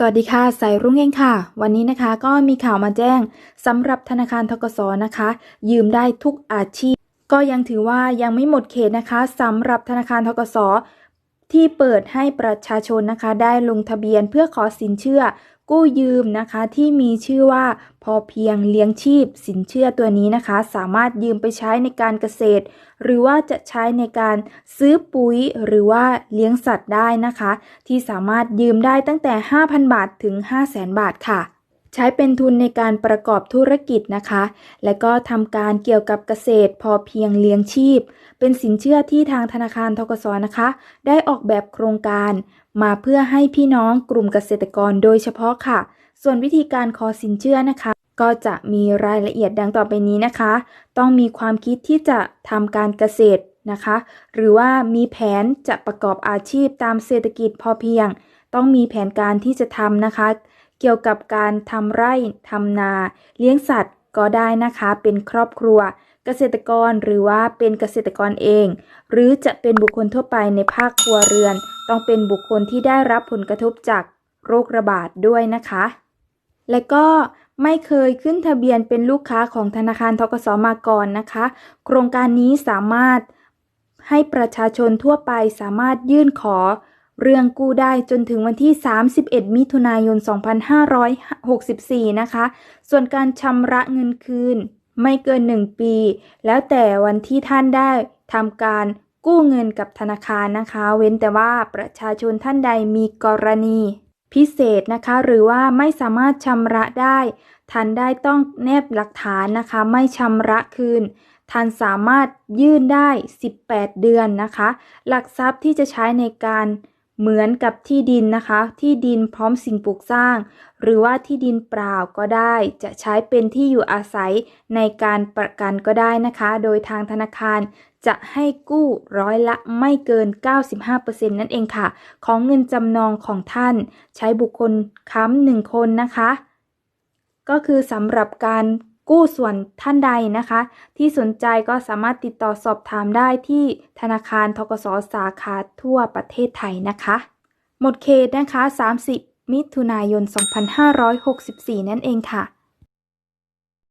สวัสดีค่ะ สายรุ่งเองค่ะ วันนี้นะคะก็มีข่าวมาแจ้งสำหรับธนาคารทกศนะคะ ยืมได้ทุกอาชีพ ก็ยังถือว่ายังไม่หมดเขตนะคะสำหรับธนาคารทกศ ที่เปิดให้ประชาชนนะคะได้ลงทะเบียนเพื่อขอสินเชื่อ กู้ยืมนะคะที่มีชื่อว่าพอเพียงเลี้ยงชีพ สินเชื่อตัวนี้นะคะ สามารถยืมไปใช้ในการเกษตร หรือว่าจะใช้ในการซื้อปุ๋ยหรือว่าเลี้ยงสัตว์ได้นะคะ ที่สามารถยืมได้ตั้งแต่ 5,000 บาทถึง 500,000 บาทค่ะ ใช้เป็นทุนในการประกอบธุรกิจนะคะ และก็ทำการเกี่ยวกับเกษตรพอเพียงเลี้ยงชีพ เป็นสินเชื่อที่ทางธนาคารทกสนะคะ ได้ออกแบบโครงการมาเพื่อให้พี่น้องกลุ่มเกษตรกรโดยเฉพาะค่ะ ส่วนวิธีการขอสินเชื่อนะคะ ก็จะมีรายละเอียดดังต่อไปนี้นะคะ ต้องมีความคิดที่จะทำการเกษตรนะคะ หรือว่ามีแผนจะประกอบอาชีพตามเศรษฐกิจพอเพียง ต้องมีแผนการที่จะทำนะคะ เกี่ยวกับการทำไร่ทำนา เลี้ยงสัตว์ก็ได้นะคะเป็นครอบครัว เกษตรกรหรือว่าเป็นเกษตรกรเอง หรือจะเป็นบุคคลทั่วไปในภาคครัวเรือน ต้องเป็นบุคคลที่ได้รับผลกระทบจากโรคระบาดด้วยนะคะ และก็ไม่เคยขึ้นทะเบียนเป็นลูกค้าของธนาคารทกสมาก่อนนะคะ โครงการนี้สามารถให้ประชาชนทั่วไปสามารถยื่นขอ เรื่องกู้ได้จนถึงวันที่ 31 มิถุนายน 2564 นะคะ ส่วนการชำระเงินคืน ไม่เกิน 1 ปี แล้วแต่วันที่ท่านได้ทำการกู้เงินกับธนาคารนะคะ เว้นแต่ว่าประชาชนท่านใดมีกรณี พิเศษนะคะ หรือว่าไม่สามารถชำระได้ ท่านได้ต้องแนบหลักฐานนะคะ ไม่ชำระคืนท่านสามารถยื่นได้ 18 เดือนนะคะ หลักทรัพย์ที่จะใช้ในการ เหมือนกับที่ดินนะคะ ที่ดินพร้อมสิ่งปลูกสร้าง หรือว่าที่ดินเปล่าก็ได้ จะใช้เป็นที่อยู่อาศัยในการประกันก็ได้นะคะ โดยทางธนาคารจะให้กู้ร้อยละไม่เกิน 95%นั่นเองค่ะ ของเงินจำนองของท่าน ใช้บุคคลค้ำหนึ่งคนนะคะ ก็คือสำหรับการ กู้ส่วนท่านใดนะคะ ที่สนใจก็สามารถติดต่อสอบถามได้ที่ธนาคารทกสสาขาทั่วประเทศไทยนะคะ หมดเขตนะคะ 30 มิถุนายน 2564 นั่นเองค่ะ